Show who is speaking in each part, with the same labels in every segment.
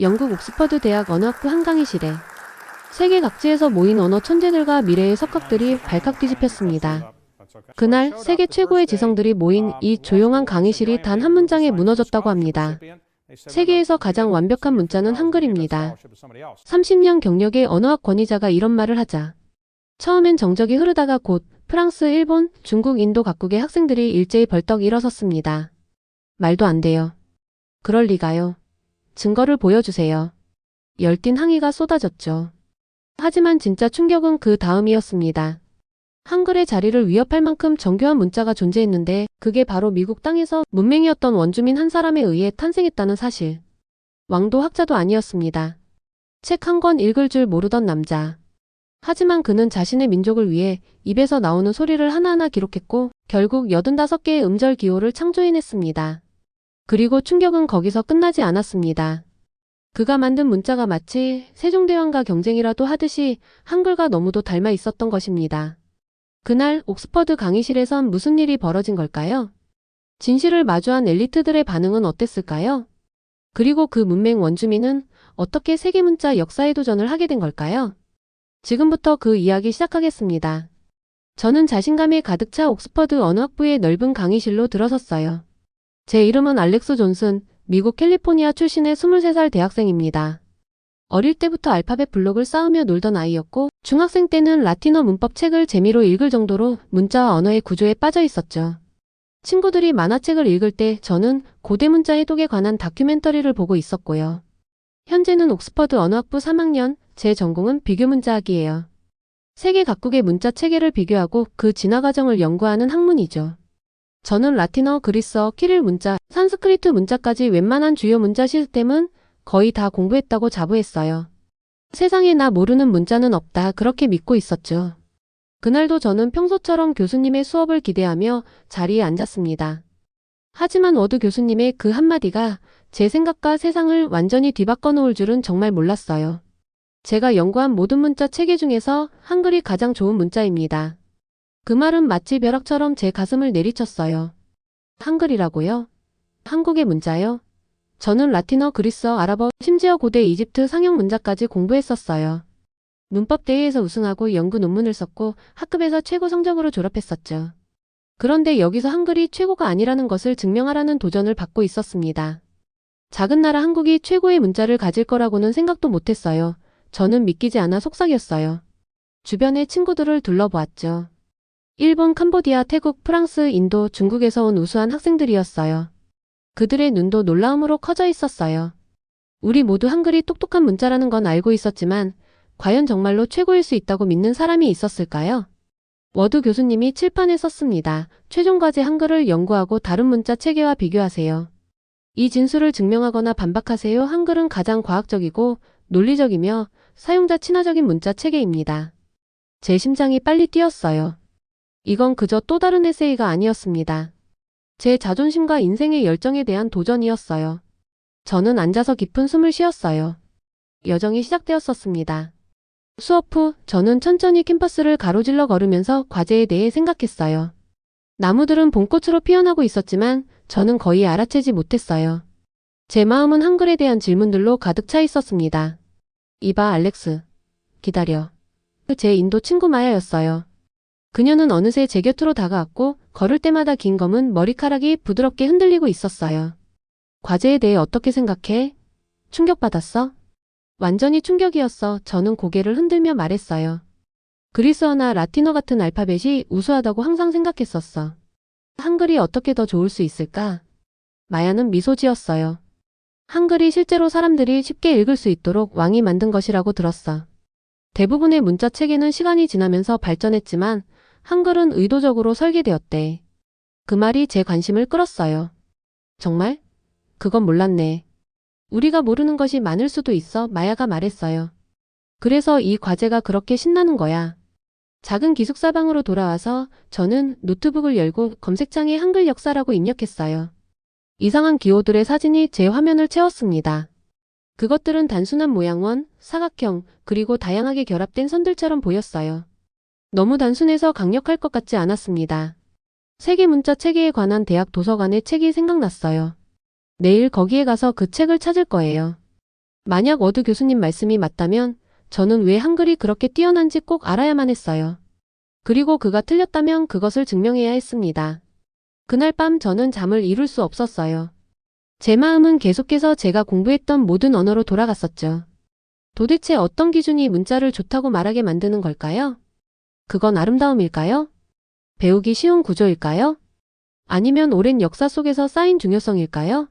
Speaker 1: 영국 옥스퍼드 대학 언어학부 한강의실에 세계 각지에서 모인 언어 천재들과 미래의 석학들이 발칵 뒤집혔습니다. 그날 세계 최고의 지성들이 모인 이 조용한 강의실이 단 한 문장에 무너졌다고 합니다. 세계에서 가장 완벽한 문자는 한글입니다. 30년 경력의 언어학 권위자가 이런 말을 하자. 처음엔 정적이 흐르다가 곧 프랑스, 일본, 중국, 인도 각국의 학생들이 일제히 벌떡 일어섰습니다. 말도 안 돼요. 그럴 리가요. 증거를 보여주세요. 열띤 항의가 쏟아졌죠. 하지만 진짜 충격은 그 다음이었습니다. 한글의 자리를 위협할 만큼 정교한 문자가 존재했는데 그게 바로 미국 땅에서 문맹이었던 원주민 한 사람에 의해 탄생했다는 사실. 왕도 학자도 아니었습니다. 책 한 권 읽을 줄 모르던 남자. 하지만 그는 자신의 민족을 위해 입에서 나오는 소리를 하나하나 기록했고 결국 85개의 음절 기호를 창조해냈습니다. 그리고 충격은 거기서 끝나지 않았습니다. 그가 만든 문자가 마치 세종대왕과 경쟁이라도 하듯이 한글과 너무도 닮아 있었던 것입니다. 그날 옥스퍼드 강의실에선 무슨 일이 벌어진 걸까요? 진실을 마주한 엘리트들의 반응은 어땠을까요? 그리고 그 문맹 원주민은 어떻게 세계문자 역사의 도전을 하게 된 걸까요? 지금부터 그 이야기 시작하겠습니다. 저는 자신감에 가득 차 옥스퍼드 언어학부의 넓은 강의실로 들어섰어요. 제 이름은 알렉스 존슨, 미국 캘리포니아 출신의 23살 대학생입니다. 어릴 때부터 알파벳 블록을 쌓으며 놀던 아이였고 중학생 때는 라틴어 문법 책을 재미로 읽을 정도로 문자와 언어의 구조에 빠져 있었죠. 친구들이 만화책을 읽을 때 저는 고대 문자 해독에 관한 다큐멘터리를 보고 있었고요. 현재는 옥스퍼드 언어학부 3학년, 제 전공은 비교 문자학이에요. 세계 각국의 문자 체계를 비교하고 그 진화 과정을 연구하는 학문이죠. 저는 라틴어, 그리스어, 키릴 문자, 산스크리트 문자까지 웬만한 주요 문자 시스템은 거의 다 공부했다고 자부했어요. 세상에 나 모르는 문자는 없다 그렇게 믿고 있었죠. 그날도 저는 평소처럼 교수님의 수업을 기대하며 자리에 앉았습니다. 하지만 워드 교수님의 그 한마디가 제 생각과 세상을 완전히 뒤바꿔 놓을 줄은 정말 몰랐어요. 제가 연구한 모든 문자 체계 중에서 한글이 가장 좋은 문자입니다. 그 말은 마치 벼락처럼 제 가슴을 내리쳤어요. 한글이라고요? 한국의 문자요? 저는 라틴어, 그리스어, 아랍어, 심지어 고대 이집트 상형 문자까지 공부했었어요. 문법 대회에서 우승하고 연구 논문을 썼고 학급에서 최고 성적으로 졸업했었죠. 그런데 여기서 한글이 최고가 아니라는 것을 증명하라는 도전을 받고 있었습니다. 작은 나라 한국이 최고의 문자를 가질 거라고는 생각도 못했어요. 저는 믿기지 않아 속삭였어요. 주변의 친구들을 둘러보았죠. 일본, 캄보디아, 태국, 프랑스, 인도, 중국에서 온 우수한 학생들이었어요. 그들의 눈도 놀라움으로 커져 있었어요. 우리 모두 한글이 똑똑한 문자라는 건 알고 있었지만 과연 정말로 최고일 수 있다고 믿는 사람이 있었을까요? 워드 교수님이 칠판에 썼습니다. 최종 과제 한글을 연구하고 다른 문자 체계와 비교하세요. 이 진술을 증명하거나 반박하세요. 한글은 가장 과학적이고 논리적이며 사용자 친화적인 문자 체계입니다. 제 심장이 빨리 뛰었어요. 이건 그저 또 다른 에세이가 아니었습니다. 제 자존심과 인생의 열정에 대한 도전이었어요. 저는 앉아서 깊은 숨을 쉬었어요. 여정이 시작되었었습니다. 수업 후 저는 천천히 캠퍼스를 가로질러 걸으면서 과제에 대해 생각했어요. 나무들은 봄꽃으로 피어나고 있었지만 저는 거의 알아채지 못했어요. 제 마음은 한글에 대한 질문들로 가득 차 있었습니다. 이봐 알렉스. 기다려. 제 인도 친구 마야였어요. 그녀는 어느새 제 곁으로 다가왔고 걸을 때마다 긴 검은 머리카락이 부드럽게 흔들리고 있었어요. 과제에 대해 어떻게 생각해? 충격받았어? 완전히 충격이었어. 저는 고개를 흔들며 말했어요. 그리스어나 라틴어 같은 알파벳이 우수하다고 항상 생각했었어. 한글이 어떻게 더 좋을 수 있을까? 마야는 미소 지었어요. 한글이 실제로 사람들이 쉽게 읽을 수 있도록 왕이 만든 것이라고 들었어. 대부분의 문자 체계는 시간이 지나면서 발전했지만 한글은 의도적으로 설계되었대. 그 말이 제 관심을 끌었어요. 정말? 그건 몰랐네. 우리가 모르는 것이 많을 수도 있어 마야가 말했어요. 그래서 이 과제가 그렇게 신나는 거야. 작은 기숙사 방으로 돌아와서 저는 노트북을 열고 검색창에 한글 역사라고 입력했어요. 이상한 기호들의 사진이 제 화면을 채웠습니다. 그것들은 단순한 모양원, 사각형, 그리고 다양하게 결합된 선들처럼 보였어요. 너무 단순해서 강력할 것 같지 않았습니다. 세계 문자 체계에 관한 대학 도서관의 책이 생각났어요. 내일 거기에 가서 그 책을 찾을 거예요. 만약 워드 교수님 말씀이 맞다면 저는 왜 한글이 그렇게 뛰어난지 꼭 알아야만 했어요. 그리고 그가 틀렸다면 그것을 증명해야 했습니다. 그날 밤 저는 잠을 이룰 수 없었어요. 제 마음은 계속해서 제가 공부했던 모든 언어로 돌아갔었죠. 도대체 어떤 기준이 문자를 좋다고 말하게 만드는 걸까요? 그건 아름다움일까요? 배우기 쉬운 구조일까요? 아니면 오랜 역사 속에서 쌓인 중요성일까요?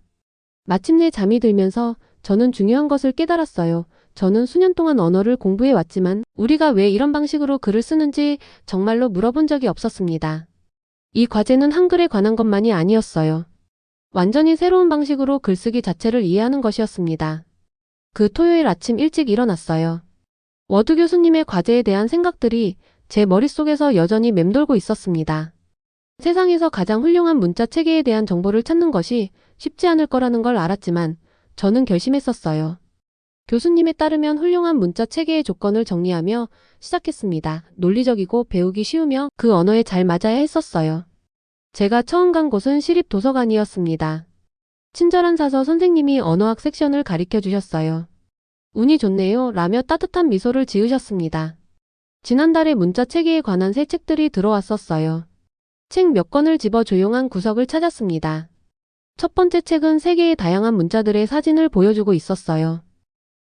Speaker 1: 마침내 잠이 들면서 저는 중요한 것을 깨달았어요. 저는 수년 동안 언어를 공부해 왔지만 우리가 왜 이런 방식으로 글을 쓰는지 정말로 물어본 적이 없었습니다. 이 과제는 한글에 관한 것만이 아니었어요. 완전히 새로운 방식으로 글쓰기 자체를 이해하는 것이었습니다. 그 토요일 아침 일찍 일어났어요. 워드 교수님의 과제에 대한 생각들이 제 머릿속에서 여전히 맴돌고 있었습니다. 세상에서 가장 훌륭한 문자 체계에 대한 정보를 찾는 것이 쉽지 않을 거라는 걸 알았지만 저는 결심했었어요. 교수님에 따르면 훌륭한 문자 체계의 조건을 정리하며 시작했습니다. 논리적이고 배우기 쉬우며 그 언어에 잘 맞아야 했었어요. 제가 처음 간 곳은 시립 도서관이었습니다. 친절한 사서 선생님이 언어학 섹션을 가르쳐 주셨어요. 운이 좋네요. 라며 따뜻한 미소를 지으셨습니다. 지난달에 문자 체계에 관한 새 책들이 들어왔었어요. 책 몇 권을 집어 조용한 구석을 찾았습니다. 첫 번째 책은 세계의 다양한 문자들의 사진을 보여주고 있었어요.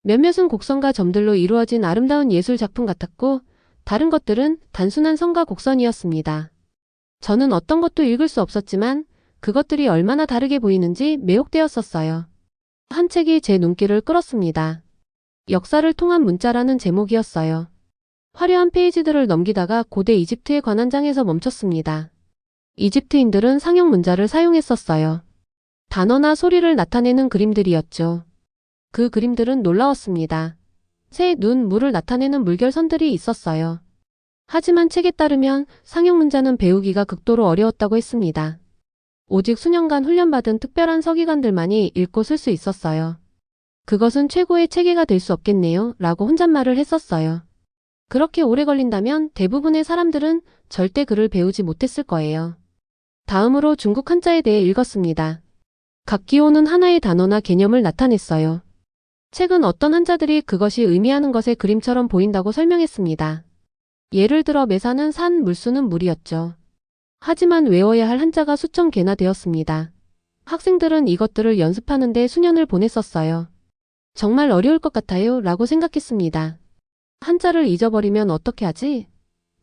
Speaker 1: 몇몇은 곡선과 점들로 이루어진 아름다운 예술 작품 같았고, 다른 것들은 단순한 선과 곡선이었습니다. 저는 어떤 것도 읽을 수 없었지만, 그것들이 얼마나 다르게 보이는지 매혹되었었어요. 한 책이 제 눈길을 끌었습니다. 역사를 통한 문자라는 제목이었어요. 화려한 페이지들을 넘기다가 고대 이집트에 관한 장에서 멈췄습니다. 이집트인들은 상형 문자를 사용했었어요. 단어나 소리를 나타내는 그림들이었죠. 그 그림들은 놀라웠습니다. 새, 눈, 물을 나타내는 물결선들이 있었어요. 하지만 책에 따르면 상형 문자는 배우기가 극도로 어려웠다고 했습니다. 오직 수년간 훈련받은 특별한 서기관들만이 읽고 쓸 수 있었어요. 그것은 최고의 체계가 될 수 없겠네요. 라고 혼잣말을 했었어요. 그렇게 오래 걸린다면 대부분의 사람들은 절대 글을 배우지 못했을 거예요. 다음으로 중국 한자에 대해 읽었습니다. 각 기호는 하나의 단어나 개념을 나타냈어요. 책은 어떤 한자들이 그것이 의미하는 것의 그림처럼 보인다고 설명했습니다. 예를 들어 매사는 산, 물수는 물이었죠. 하지만 외워야 할 한자가 수천 개나 되었습니다. 학생들은 이것들을 연습하는데 수년을 보냈었어요. 정말 어려울 것 같아요 라고 생각했습니다. 한자를 잊어버리면 어떻게 하지?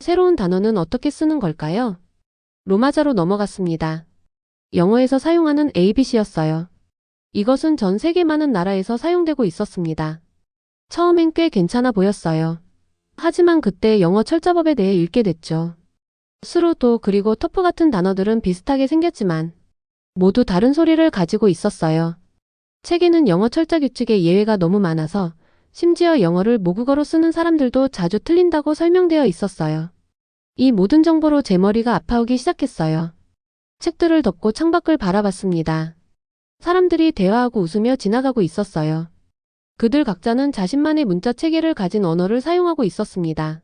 Speaker 1: 새로운 단어는 어떻게 쓰는 걸까요? 로마자로 넘어갔습니다. 영어에서 사용하는 ABC였어요. 이것은 전 세계 많은 나라에서 사용되고 있었습니다. 처음엔 꽤 괜찮아 보였어요. 하지만 그때 영어 철자법에 대해 읽게 됐죠. 스루도 그리고 터프 같은 단어들은 비슷하게 생겼지만 모두 다른 소리를 가지고 있었어요. 책에는 영어 철자 규칙의 예외가 너무 많아서 심지어 영어를 모국어로 쓰는 사람들도 자주 틀린다고 설명되어 있었어요. 이 모든 정보로 제 머리가 아파오기 시작했어요. 책들을 덮고 창밖을 바라봤습니다. 사람들이 대화하고 웃으며 지나가고 있었어요. 그들 각자는 자신만의 문자 체계를 가진 언어를 사용하고 있었습니다.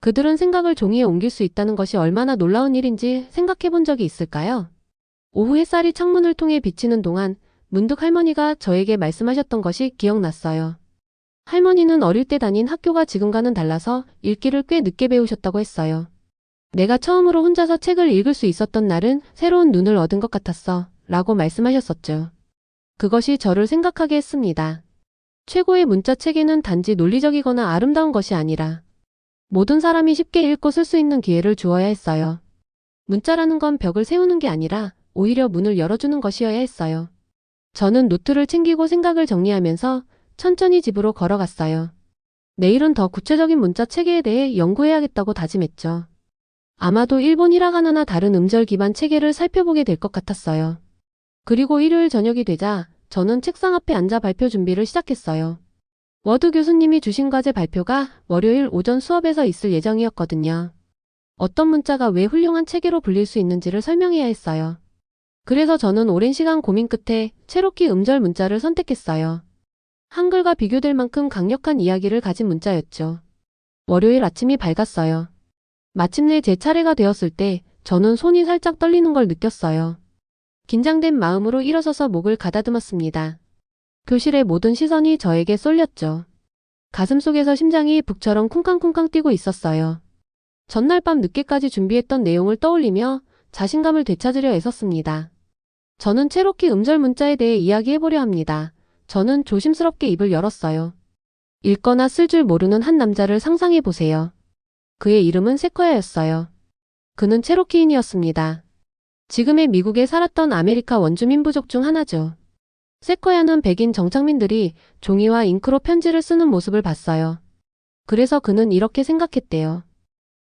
Speaker 1: 그들은 생각을 종이에 옮길 수 있다는 것이 얼마나 놀라운 일인지 생각해 본 적이 있을까요? 오후 햇살이 창문을 통해 비치는 동안 문득 할머니가 저에게 말씀하셨던 것이 기억났어요. 할머니는 어릴 때 다닌 학교가 지금과는 달라서 읽기를 꽤 늦게 배우셨다고 했어요. 내가 처음으로 혼자서 책을 읽을 수 있었던 날은 새로운 눈을 얻은 것 같았어. 라고 말씀하셨었죠. 그것이 저를 생각하게 했습니다. 최고의 문자 체계는 단지 논리적이거나 아름다운 것이 아니라 모든 사람이 쉽게 읽고 쓸 수 있는 기회를 주어야 했어요. 문자라는 건 벽을 세우는 게 아니라 오히려 문을 열어주는 것이어야 했어요. 저는 노트를 챙기고 생각을 정리하면서 천천히 집으로 걸어갔어요. 내일은 더 구체적인 문자 체계에 대해 연구해야겠다고 다짐했죠. 아마도 일본 히라가나나 다른 음절 기반 체계를 살펴보게 될 것 같았어요. 그리고 일요일 저녁이 되자 저는 책상 앞에 앉아 발표 준비를 시작했어요. 워드 교수님이 주신 과제 발표가 월요일 오전 수업에서 있을 예정이었거든요. 어떤 문자가 왜 훌륭한 체계로 불릴 수 있는지를 설명해야 했어요. 그래서 저는 오랜 시간 고민 끝에 체로키 음절 문자를 선택했어요. 한글과 비교될 만큼 강력한 이야기를 가진 문자였죠. 월요일 아침이 밝았어요. 마침내 제 차례가 되었을 때 저는 손이 살짝 떨리는 걸 느꼈어요. 긴장된 마음으로 일어서서 목을 가다듬었습니다. 교실의 모든 시선이 저에게 쏠렸죠. 가슴 속에서 심장이 북처럼 쿵쾅쿵쾅 뛰고 있었어요. 전날 밤 늦게까지 준비했던 내용을 떠올리며 자신감을 되찾으려 애썼습니다. 저는 체로키 음절 문자에 대해 이야기해보려 합니다. 저는 조심스럽게 입을 열었어요. 읽거나 쓸 줄 모르는 한 남자를 상상해 보세요. 그의 이름은 세커야였어요. 그는 체로키인이었습니다. 지금의 미국에 살았던 아메리카 원주민 부족 중 하나죠. 세커야는 백인 정착민들이 종이와 잉크로 편지를 쓰는 모습을 봤어요. 그래서 그는 이렇게 생각했대요.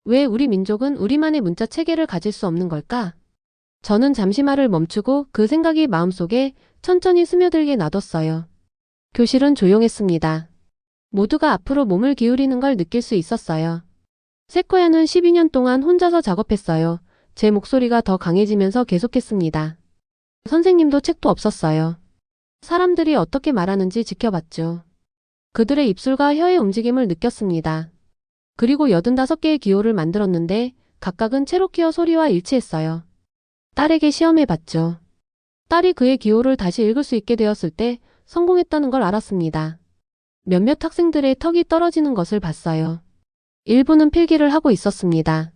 Speaker 1: 왜 우리 민족은 우리만의 문자 체계를 가질 수 없는 걸까? 저는 잠시 말을 멈추고 그 생각이 마음속에 천천히 스며들게 놔뒀어요. 교실은 조용했습니다. 모두가 앞으로 몸을 기울이는 걸 느낄 수 있었어요. 세코야는 12년 동안 혼자서 작업했어요. 제 목소리가 더 강해지면서 계속했습니다. 선생님도 책도 없었어요. 사람들이 어떻게 말하는지 지켜봤죠. 그들의 입술과 혀의 움직임을 느꼈습니다. 그리고 85개의 기호를 만들었는데 각각은 체로키어 소리와 일치했어요. 딸에게 시험해봤죠. 딸이 그의 기호를 다시 읽을 수 있게 되었을 때 성공했다는 걸 알았습니다. 몇몇 학생들의 턱이 떨어지는 것을 봤어요. 일부는 필기를 하고 있었습니다.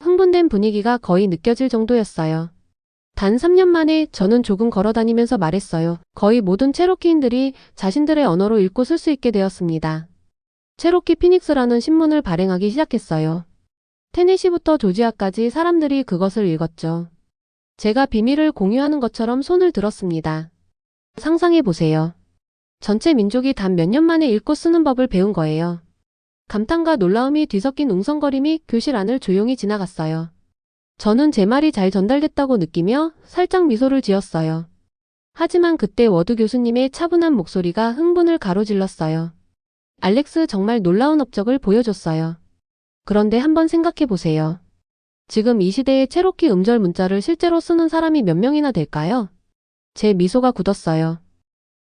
Speaker 1: 흥분된 분위기가 거의 느껴질 정도였어요. 단 3년 만에 저는 조금 걸어 다니면서 말했어요. 거의 모든 체로키인들이 자신들의 언어로 읽고 쓸 수 있게 되었습니다. 체로키 피닉스라는 신문을 발행하기 시작했어요. 테네시부터 조지아까지 사람들이 그것을 읽었죠. 제가 비밀을 공유하는 것처럼 손을 들었습니다. 상상해 보세요. 전체 민족이 단 몇 년 만에 읽고 쓰는 법을 배운 거예요. 감탄과 놀라움이 뒤섞인 웅성거림이 교실 안을 조용히 지나갔어요. 저는 제 말이 잘 전달됐다고 느끼며 살짝 미소를 지었어요. 하지만 그때 워드 교수님의 차분한 목소리가 흥분을 가로질렀어요. 알렉스 정말 놀라운 업적을 보여줬어요. 그런데 한번 생각해 보세요. 지금 이 시대에 체로키 음절 문자를 실제로 쓰는 사람이 몇 명이나 될까요? 제 미소가 굳었어요.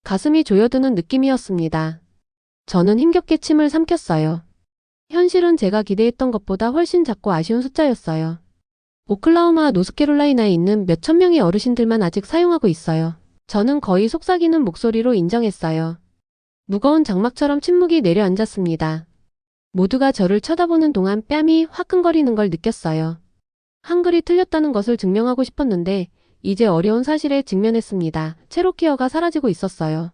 Speaker 1: 가슴이 조여드는 느낌이었습니다. 저는 힘겹게 침을 삼켰어요. 현실은 제가 기대했던 것보다 훨씬 작고 아쉬운 숫자였어요. 오클라호마 노스캐롤라이나에 있는 몇천 명의 어르신들만 아직 사용하고 있어요. 저는 거의 속삭이는 목소리로 인정했어요. 무거운 장막처럼 침묵이 내려앉았습니다. 모두가 저를 쳐다보는 동안 뺨이 화끈거리는 걸 느꼈어요. 한글이 틀렸다는 것을 증명하고 싶었는데 이제 어려운 사실에 직면했습니다. 체로키어가 사라지고 있었어요.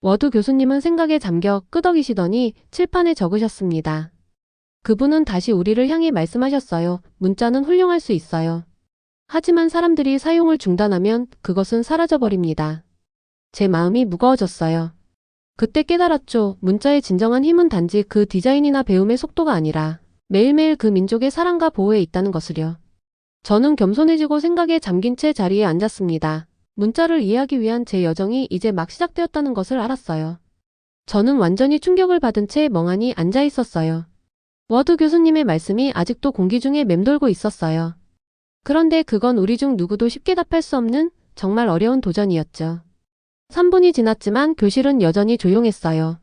Speaker 1: 워드 교수님은 생각에 잠겨 끄덕이시더니 칠판에 적으셨습니다. 그분은 다시 우리를 향해 말씀하셨어요. 문자는 훌륭할 수 있어요. 하지만 사람들이 사용을 중단하면 그것은 사라져버립니다. 제 마음이 무거워졌어요. 그때 깨달았죠. 문자의 진정한 힘은 단지 그 디자인이나 배움의 속도가 아니라 매일매일 그 민족의 사랑과 보호에 있다는 것을요. 저는 겸손해지고 생각에 잠긴 채 자리에 앉았습니다. 문자를 이해하기 위한 제 여정이 이제 막 시작되었다는 것을 알았어요. 저는 완전히 충격을 받은 채 멍하니 앉아 있었어요. 워드 교수님의 말씀이 아직도 공기 중에 맴돌고 있었어요. 그런데 그건 우리 중 누구도 쉽게 답할 수 없는 정말 어려운 도전이었죠. 3분이 지났지만 교실은 여전히 조용했어요.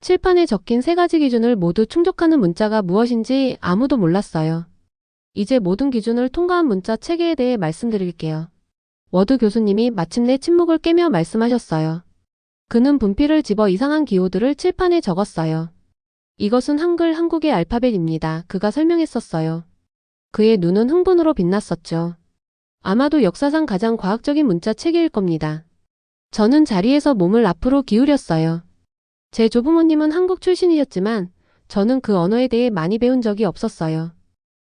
Speaker 1: 칠판에 적힌 세 가지 기준을 모두 충족하는 문자가 무엇인지 아무도 몰랐어요. 이제 모든 기준을 통과한 문자 체계에 대해 말씀드릴게요. 워드 교수님이 마침내 침묵을 깨며 말씀하셨어요. 그는 분필을 집어 이상한 기호들을 칠판에 적었어요. 이것은 한글 한국의 알파벳입니다. 그가 설명했었어요. 그의 눈은 흥분으로 빛났었죠. 아마도 역사상 가장 과학적인 문자 체계일 겁니다. 저는 자리에서 몸을 앞으로 기울였어요. 제 조부모님은 한국 출신이셨지만 저는 그 언어에 대해 많이 배운 적이 없었어요.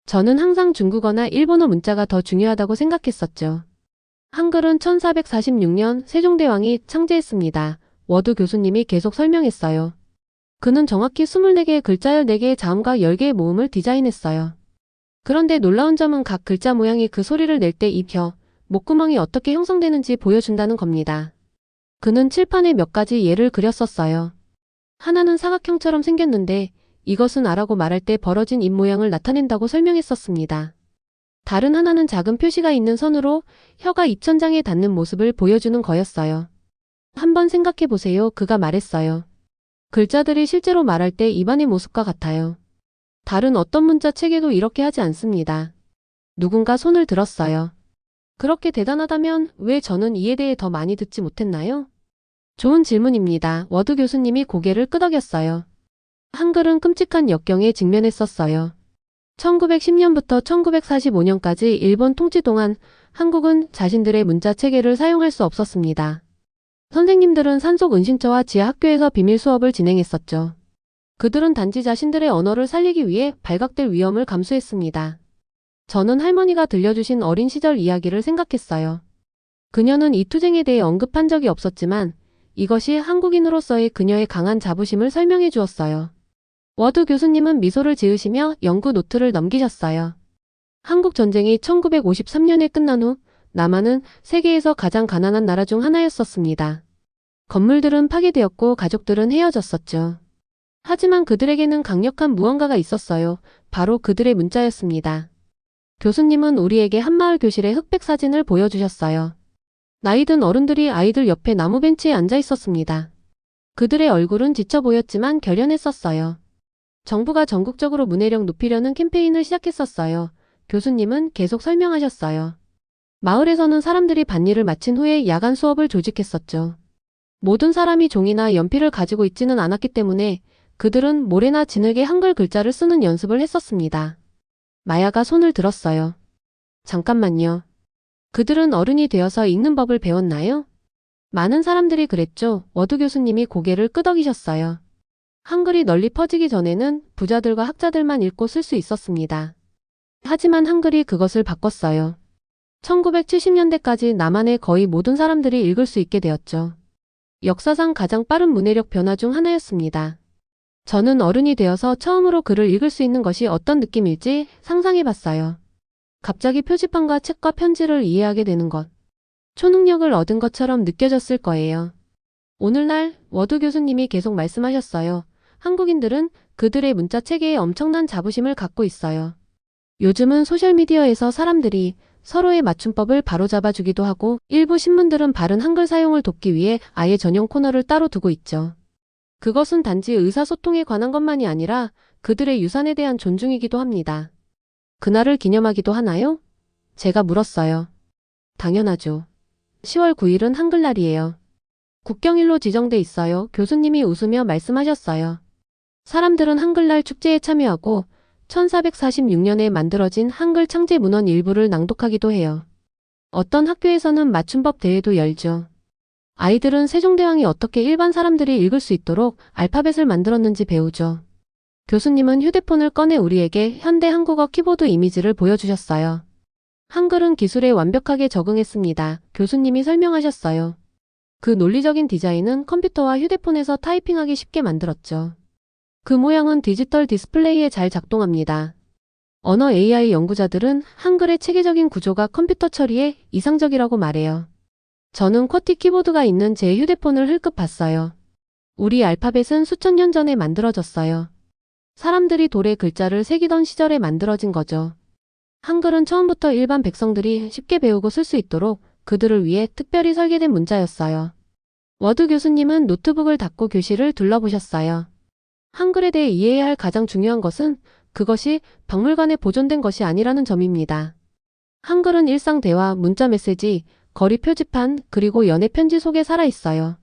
Speaker 1: 저는 항상 중국어나 일본어 문자가 더 중요하다고 생각했었죠. 한글은 1446년 세종대왕이 창제했습니다. 워드 교수님이 계속 설명했어요. 그는 정확히 24개의 글자 14개의 자음과 10개의 모음을 디자인했어요. 그런데 놀라운 점은 각 글자 모양이 그 소리를 낼때이 혀, 목구멍이 어떻게 형성되는지 보여준다는 겁니다. 그는 칠판에 몇 가지 예를 그렸었어요. 하나는 사각형처럼 생겼는데 이것은 아라고 말할 때 벌어진 입 모양을 나타낸다고 설명했었습니다. 다른 하나는 작은 표시가 있는 선으로 혀가 입천장에 닿는 모습을 보여주는 거였어요. 한번 생각해 보세요. 그가 말했어요. 글자들이 실제로 말할 때 입안의 모습과 같아요. 다른 어떤 문자 체계도 이렇게 하지 않습니다. 누군가 손을 들었어요. 그렇게 대단하다면 왜 저는 이에 대해 더 많이 듣지 못했나요? 좋은 질문입니다. 워드 교수님이 고개를 끄덕였어요. 한글은 끔찍한 역경에 직면했었어요. 1910년부터 1945년까지 일본 통치 동안 한국은 자신들의 문자 체계를 사용할 수 없었습니다. 선생님들은 산속 은신처와 지하 학교에서 비밀 수업을 진행했었죠. 그들은 단지 자신들의 언어를 살리기 위해 발각될 위험을 감수했습니다. 저는 할머니가 들려주신 어린 시절 이야기를 생각했어요. 그녀는 이 투쟁에 대해 언급한 적이 없었지만 이것이 한국인으로서의 그녀의 강한 자부심을 설명해 주었어요. 워드 교수님은 미소를 지으시며 연구 노트를 넘기셨어요. 한국 전쟁이 1953년에 끝난 후 남한은 세계에서 가장 가난한 나라 중 하나였었습니다. 건물들은 파괴되었고 가족들은 헤어졌었죠. 하지만 그들에게는 강력한 무언가가 있었어요. 바로 그들의 문자였습니다. 교수님은 우리에게 한마을 교실의 흑백 사진을 보여주셨어요. 나이든 어른들이 아이들 옆에 나무 벤치에 앉아 있었습니다. 그들의 얼굴은 지쳐 보였지만 결연했었어요. 정부가 전국적으로 문해력 높이려는 캠페인을 시작했었어요. 교수님은 계속 설명하셨어요. 마을에서는 사람들이 밭일을 마친 후에 야간 수업을 조직했었죠. 모든 사람이 종이나 연필을 가지고 있지는 않았기 때문에 그들은 모래나 진흙에 한글 글자를 쓰는 연습을 했었습니다. 마야가 손을 들었어요. 잠깐만요. 그들은 어른이 되어서 읽는 법을 배웠나요? 많은 사람들이 그랬죠. 워드 교수님이 고개를 끄덕이셨어요. 한글이 널리 퍼지기 전에는 부자들과 학자들만 읽고 쓸 수 있었습니다. 하지만 한글이 그것을 바꿨어요. 1970년대까지 남한의 거의 모든 사람들이 읽을 수 있게 되었죠. 역사상 가장 빠른 문해력 변화 중 하나였습니다. 저는 어른이 되어서 처음으로 글을 읽을 수 있는 것이 어떤 느낌일지 상상해 봤어요. 갑자기 표지판과 책과 편지를 이해하게 되는 것. 초능력을 얻은 것처럼 느껴졌을 거예요. 오늘날 워드 교수님이 계속 말씀하셨어요. 한국인들은 그들의 문자 체계에 엄청난 자부심을 갖고 있어요. 요즘은 소셜미디어에서 사람들이 서로의 맞춤법을 바로잡아 주기도 하고 일부 신문들은 바른 한글 사용을 돕기 위해 아예 전용 코너를 따로 두고 있죠. 그것은 단지 의사소통에 관한 것만이 아니라 그들의 유산에 대한 존중이기도 합니다. 그날을 기념하기도 하나요? 제가 물었어요. 당연하죠. 10월 9일은 한글날이에요. 국경일로 지정돼 있어요. 교수님이 웃으며 말씀하셨어요. 사람들은 한글날 축제에 참여하고 1446년에 만들어진 한글 창제 문헌 일부를 낭독하기도 해요. 어떤 학교에서는 맞춤법 대회도 열죠. 아이들은 세종대왕이 어떻게 일반 사람들이 읽을 수 있도록 알파벳을 만들었는지 배우죠. 교수님은 휴대폰을 꺼내 우리에게 현대 한국어 키보드 이미지를 보여주셨어요. 한글은 기술에 완벽하게 적응했습니다. 교수님이 설명하셨어요. 그 논리적인 디자인은 컴퓨터와 휴대폰에서 타이핑하기 쉽게 만들었죠. 그 모양은 디지털 디스플레이에 잘 작동합니다. 언어 AI 연구자들은 한글의 체계적인 구조가 컴퓨터 처리에 이상적이라고 말해요. 저는 쿼티 키보드가 있는 제 휴대폰을 흘끗 봤어요. 우리 알파벳은 수천 년 전에 만들어졌어요. 사람들이 돌에 글자를 새기던 시절에 만들어진 거죠. 한글은 처음부터 일반 백성들이 쉽게 배우고 쓸 수 있도록 그들을 위해 특별히 설계된 문자였어요. 워드 교수님은 노트북을 닫고 교실을 둘러보셨어요. 한글에 대해 이해해야 할 가장 중요한 것은 그것이 박물관에 보존된 것이 아니라는 점입니다. 한글은 일상 대화, 문자 메시지, 거리 표지판, 그리고 연애 편지 속에 살아 있어요.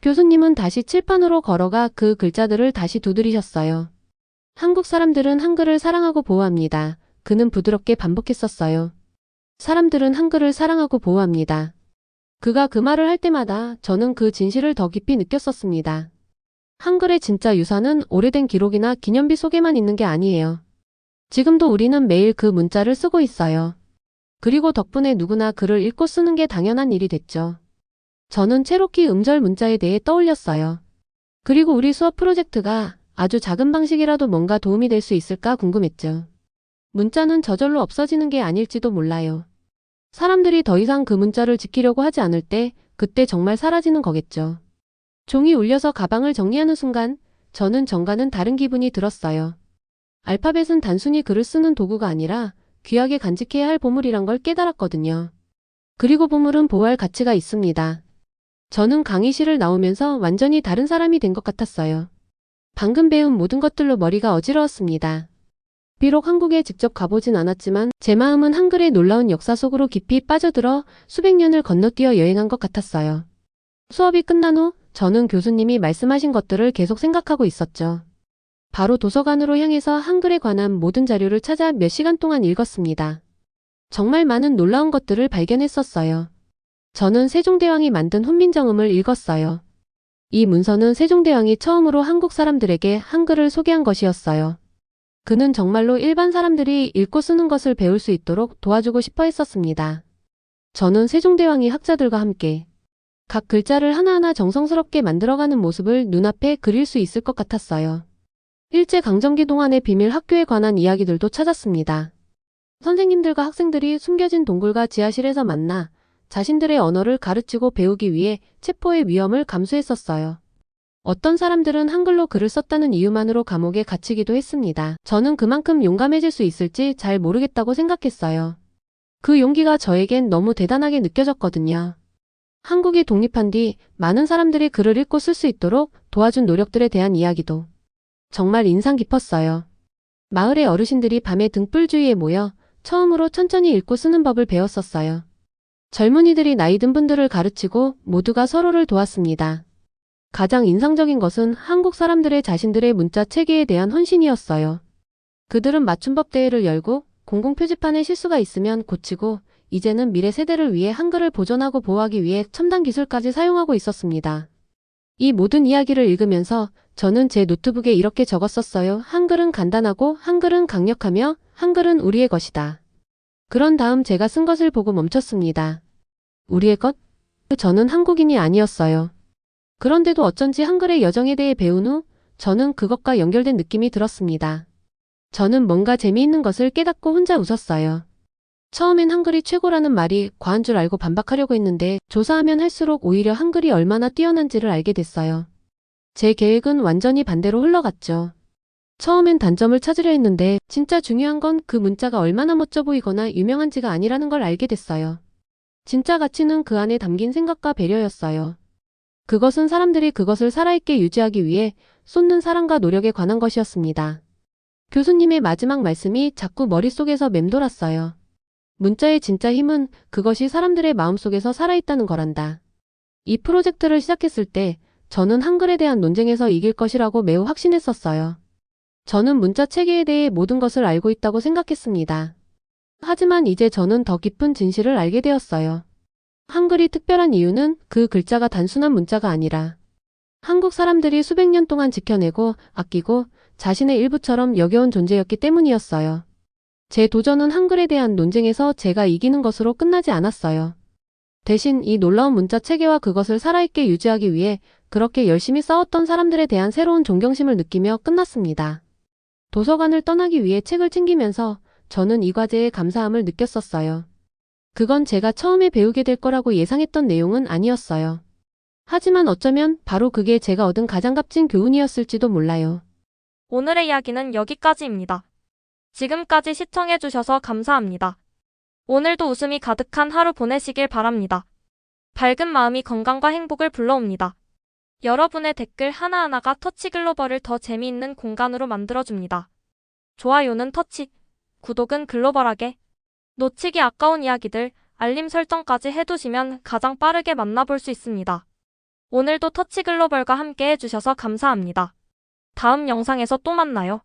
Speaker 1: 교수님은 다시 칠판으로 걸어가 그 글자들을 다시 두드리셨어요. 한국 사람들은 한글을 사랑하고 보호합니다. 그는 부드럽게 반복했었어요. 사람들은 한글을 사랑하고 보호합니다. 그가 그 말을 할 때마다 저는 그 진실을 더 깊이 느꼈었습니다. 한글의 진짜 유산은 오래된 기록이나 기념비 속에만 있는 게 아니에요. 지금도 우리는 매일 그 문자를 쓰고 있어요. 그리고 덕분에 누구나 글을 읽고 쓰는 게 당연한 일이 됐죠. 저는 체로키 음절 문자에 대해 떠올렸어요. 그리고 우리 수업 프로젝트가 아주 작은 방식이라도 뭔가 도움이 될 수 있을까 궁금했죠. 문자는 저절로 없어지는 게 아닐지도 몰라요. 사람들이 더 이상 그 문자를 지키려고 하지 않을 때 그때 정말 사라지는 거겠죠. 종이 울려서 가방을 정리하는 순간 저는 정가는 다른 기분이 들었어요. 알파벳은 단순히 글을 쓰는 도구가 아니라 귀하게 간직해야 할 보물이란 걸 깨달았거든요. 그리고 보물은 보호할 가치가 있습니다. 저는 강의실을 나오면서 완전히 다른 사람이 된 것 같았어요. 방금 배운 모든 것들로 머리가 어지러웠습니다. 비록 한국에 직접 가보진 않았지만 제 마음은 한글의 놀라운 역사 속으로 깊이 빠져들어 수백 년을 건너뛰어 여행한 것 같았어요. 수업이 끝난 후 저는 교수님이 말씀하신 것들을 계속 생각하고 있었죠. 바로 도서관으로 향해서 한글에 관한 모든 자료를 찾아 몇 시간 동안 읽었습니다. 정말 많은 놀라운 것들을 발견했었어요. 저는 세종대왕이 만든 훈민정음을 읽었어요. 이 문서는 세종대왕이 처음으로 한국 사람들에게 한글을 소개한 것이었어요. 그는 정말로 일반 사람들이 읽고 쓰는 것을 배울 수 있도록 도와주고 싶어 했었습니다. 저는 세종대왕이 학자들과 함께 각 글자를 하나하나 정성스럽게 만들어가는 모습을 눈앞에 그릴 수 있을 것 같았어요. 일제강점기 동안의 비밀 학교에 관한 이야기들도 찾았습니다. 선생님들과 학생들이 숨겨진 동굴과 지하실에서 만나 자신들의 언어를 가르치고 배우기 위해 체포의 위험을 감수했었어요. 어떤 사람들은 한글로 글을 썼다는 이유만으로 감옥에 갇히기도 했습니다. 저는 그만큼 용감해질 수 있을지 잘 모르겠다고 생각했어요. 그 용기가 저에겐 너무 대단하게 느껴졌거든요. 한국이 독립한 뒤 많은 사람들이 글을 읽고 쓸 수 있도록 도와준 노력들에 대한 이야기도 정말 인상 깊었어요. 마을의 어르신들이 밤에 등불 주위에 모여 처음으로 천천히 읽고 쓰는 법을 배웠었어요. 젊은이들이 나이 든 분들을 가르치고 모두가 서로를 도왔습니다. 가장 인상적인 것은 한국 사람들의 자신들의 문자 체계에 대한 헌신이었어요. 그들은 맞춤법 대회를 열고 공공표지판에 실수가 있으면 고치고 이제는 미래 세대를 위해 한글을 보존하고 보호하기 위해 첨단 기술까지 사용하고 있었습니다. 이 모든 이야기를 읽으면서 저는 제 노트북에 이렇게 적었었어요. 한글은 간단하고 한글은 강력하며 한글은 우리의 것이다. 그런 다음 제가 쓴 것을 보고 멈췄습니다. 우리의 것? 저는 한국인이 아니었어요. 그런데도 어쩐지 한글의 여정에 대해 배운 후 저는 그것과 연결된 느낌이 들었습니다. 저는 뭔가 재미있는 것을 깨닫고 혼자 웃었어요. 처음엔 한글이 최고라는 말이 과한 줄 알고 반박하려고 했는데 조사하면 할수록 오히려 한글이 얼마나 뛰어난지를 알게 됐어요. 제 계획은 완전히 반대로 흘러갔죠. 처음엔 단점을 찾으려 했는데 진짜 중요한 건 그 문자가 얼마나 멋져 보이거나 유명한지가 아니라는 걸 알게 됐어요. 진짜 가치는 그 안에 담긴 생각과 배려였어요. 그것은 사람들이 그것을 살아있게 유지하기 위해 쏟는 사랑과 노력에 관한 것이었습니다. 교수님의 마지막 말씀이 자꾸 머릿속에서 맴돌았어요. 문자의 진짜 힘은 그것이 사람들의 마음속에서 살아있다는 거란다. 이 프로젝트를 시작했을 때 저는 한글에 대한 논쟁에서 이길 것이라고 매우 확신했었어요. 저는 문자 체계에 대해 모든 것을 알고 있다고 생각했습니다. 하지만 이제 저는 더 깊은 진실을 알게 되었어요. 한글이 특별한 이유는 그 글자가 단순한 문자가 아니라 한국 사람들이 수백 년 동안 지켜내고 아끼고 자신의 일부처럼 여겨온 존재였기 때문이었어요. 제 도전은 한글에 대한 논쟁에서 제가 이기는 것으로 끝나지 않았어요. 대신 이 놀라운 문자 체계와 그것을 살아있게 유지하기 위해 그렇게 열심히 싸웠던 사람들에 대한 새로운 존경심을 느끼며 끝났습니다. 도서관을 떠나기 위해 책을 챙기면서 저는 이 과제에 감사함을 느꼈었어요. 그건 제가 처음에 배우게 될 거라고 예상했던 내용은 아니었어요. 하지만 어쩌면 바로 그게 제가 얻은 가장 값진 교훈이었을지도 몰라요.
Speaker 2: 오늘의 이야기는 여기까지입니다. 지금까지 시청해주셔서 감사합니다. 오늘도 웃음이 가득한 하루 보내시길 바랍니다. 밝은 마음이 건강과 행복을 불러옵니다. 여러분의 댓글 하나하나가 터치 글로벌을 더 재미있는 공간으로 만들어줍니다. 좋아요는 터치, 구독은 글로벌하게. 놓치기 아까운 이야기들, 알림 설정까지 해두시면 가장 빠르게 만나볼 수 있습니다. 오늘도 터치 글로벌과 함께 해주셔서 감사합니다. 다음 영상에서 또 만나요.